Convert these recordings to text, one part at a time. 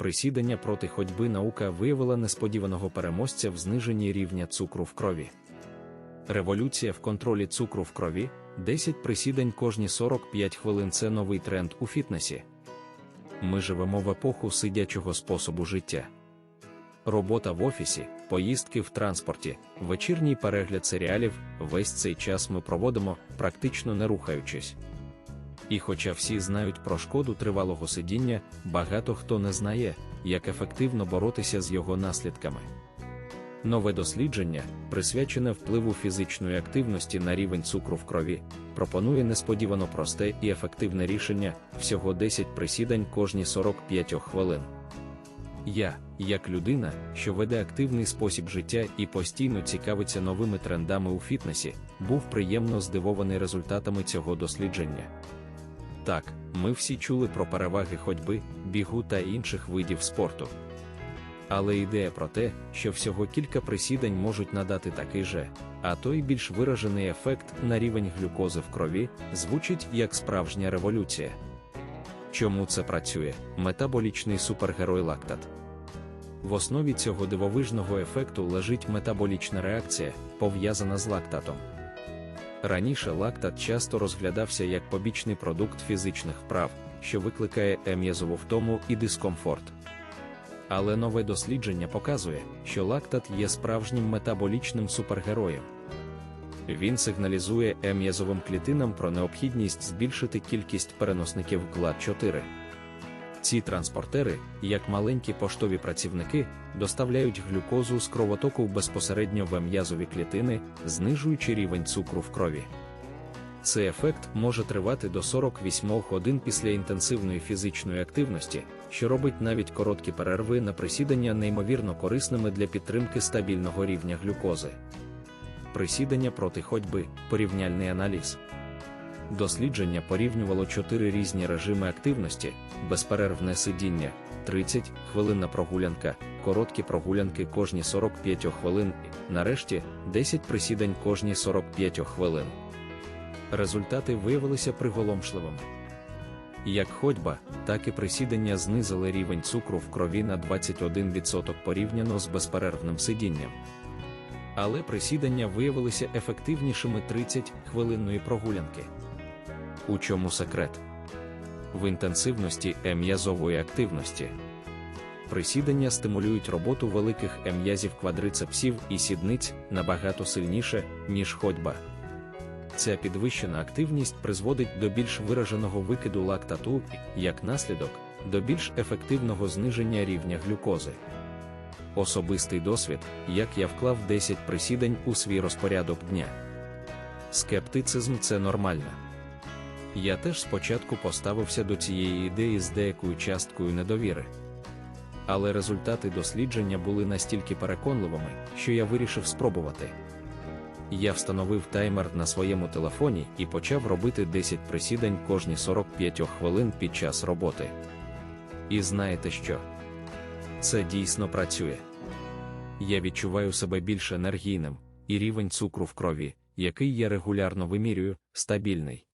Присідання проти ходьби наука виявила несподіваного переможця в зниженні рівня цукру в крові. Революція в контролі цукру в крові 10 присідань кожні 45 хвилин це новий тренд у фітнесі. Ми живемо в епоху сидячого способу життя. Робота в офісі, поїздки в транспорті, вечірній перегляд серіалів весь цей час ми проводимо, практично не рухаючись. І хоча всі знають про шкоду тривалого сидіння, багато хто не знає, як ефективно боротися з його наслідками. Нове дослідження, присвячене впливу фізичної активності на рівень цукру в крові, пропонує несподівано просте і ефективне рішення всього 10 присідань кожні 45 хвилин. Я, як людина, що веде активний спосіб життя і постійно цікавиться новими трендами у фітнесі, був приємно здивований результатами цього дослідження. Так, ми всі чули про переваги ходьби, бігу та інших видів спорту. Але ідея про те, що всього кілька присідань можуть надати такий же, а то й більш виражений ефект на рівень глюкози в крові, звучить як справжня революція. Чому це працює? Метаболічний супергерой лактат. В основі цього дивовижного ефекту лежить метаболічна реакція, пов'язана з лактатом. Раніше лактат часто розглядався як побічний продукт фізичних вправ, що викликає ем'язову втому і дискомфорт. Але нове дослідження показує, що лактат є справжнім метаболічним супергероєм. Він сигналізує ем'язовим клітинам про необхідність збільшити кількість переносників клад 4 Ці транспортери, як маленькі поштові працівники, доставляють глюкозу з кровотоку безпосередньо в м'язові клітини, знижуючи рівень цукру в крові. Цей ефект може тривати до 48 годин після інтенсивної фізичної активності, що робить навіть короткі перерви на присідання неймовірно корисними для підтримки стабільного рівня глюкози. Присідання проти ходьби, порівняльний аналіз. Дослідження порівнювало чотири різні режими активності, безперервне сидіння, 30 хвилинна прогулянка, короткі прогулянки кожні 45 хвилин, нарешті 10 присідань кожні 45 хвилин. Результати виявилися приголомшливими. Як ходьба, так і присідання знизили рівень цукру в крові на 21% порівняно з безперервним сидінням. Але присідання виявилися ефективнішими 30 хвилинної прогулянки. У чому секрет? В інтенсивності ем'язової активності. Присідання стимулюють роботу великих ем'язів квадрицепсів і сідниць набагато сильніше, ніж ходьба. Ця підвищена активність призводить до більш вираженого викиду лактату і, як наслідок, до більш ефективного зниження рівня глюкози. Особистий досвід, як я вклав 10 присідань у свій розпорядок дня. Скептицизм це нормально. Я теж спочатку поставився до цієї ідеї з деякою часткою недовіри. Але результати дослідження були настільки переконливими, що я вирішив спробувати. Я встановив таймер на своєму телефоні і почав робити 10 присідань кожні 45 хвилин під час роботи. І знаєте що? Це дійсно працює. Я відчуваю себе більш енергійним, і рівень цукру в крові, який я регулярно вимірюю, стабільний.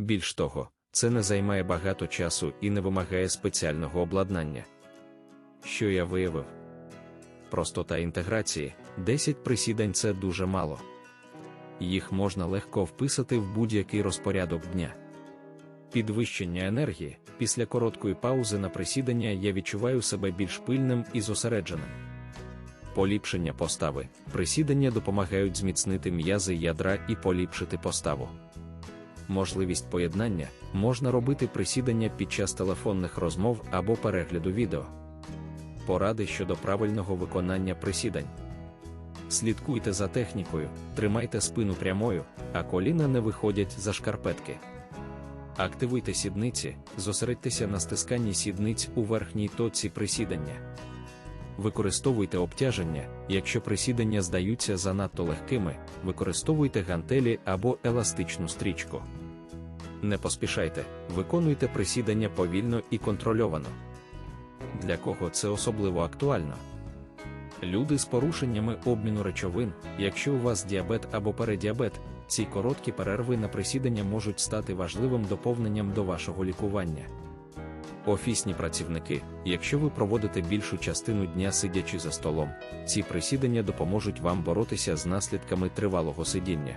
Більш того, це не займає багато часу і не вимагає спеціального обладнання. Що я виявив? Простота інтеграції 10 присідань це дуже мало. Їх можна легко вписати в будь-який розпорядок дня. Підвищення енергії після короткої паузи на присідання я відчуваю себе більш пильним і зосередженим. Поліпшення постави. Присідання допомагають зміцнити м'язи ядра і поліпшити поставу. Можливість поєднання можна робити присідання під час телефонних розмов або перегляду відео. Поради щодо правильного виконання присідань. Слідкуйте за технікою, тримайте спину прямою, а коліна не виходять за шкарпетки. Активуйте сідниці, зосередьтеся на стисканні сідниць у верхній точці присідання. Використовуйте обтяження, якщо присідання здаються занадто легкими, використовуйте гантелі або еластичну стрічку. Не поспішайте, виконуйте присідання повільно і контрольовано. Для кого це особливо актуально? Люди з порушеннями обміну речовин, якщо у вас діабет або передіабет, ці короткі перерви на присідання можуть стати важливим доповненням до вашого лікування. Офісні працівники, якщо ви проводите більшу частину дня сидячи за столом, ці присідання допоможуть вам боротися з наслідками тривалого сидіння.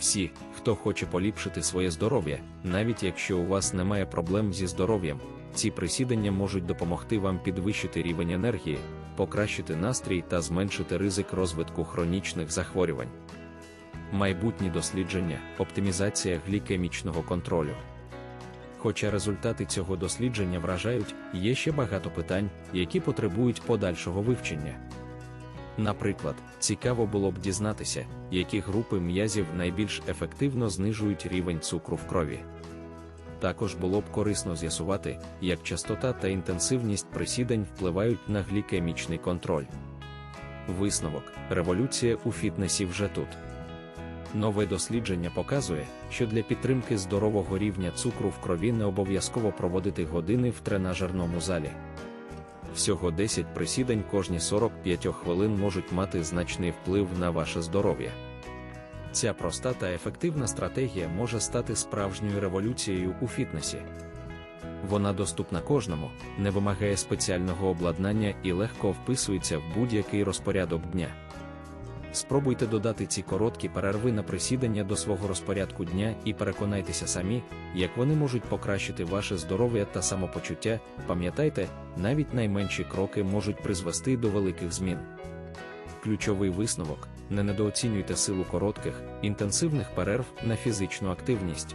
Всі, хто хоче поліпшити своє здоров'я, навіть якщо у вас немає проблем зі здоров'ям, ці присідання можуть допомогти вам підвищити рівень енергії, покращити настрій та зменшити ризик розвитку хронічних захворювань. Майбутні дослідження, оптимізація глікемічного контролю. Хоча результати цього дослідження вражають, є ще багато питань, які потребують подальшого вивчення. Наприклад, цікаво було б дізнатися, які групи м'язів найбільш ефективно знижують рівень цукру в крові. Також було б корисно з'ясувати, як частота та інтенсивність присідань впливають на глікемічний контроль. Висновок революція у фітнесі вже тут. Нове дослідження показує, що для підтримки здорового рівня цукру в крові не обов'язково проводити години в тренажерному залі. Всього 10 присідань кожні 45 хвилин можуть мати значний вплив на ваше здоров'я. Ця проста та ефективна стратегія може стати справжньою революцією у фітнесі. Вона доступна кожному, не вимагає спеціального обладнання і легко вписується в будь-який розпорядок дня. Спробуйте додати ці короткі перерви на присідання до свого розпорядку дня і переконайтеся самі, як вони можуть покращити ваше здоров'я та самопочуття. Пам'ятайте, навіть найменші кроки можуть призвести до великих змін. Ключовий висновок: не недооцінюйте силу коротких, інтенсивних перерв на фізичну активність.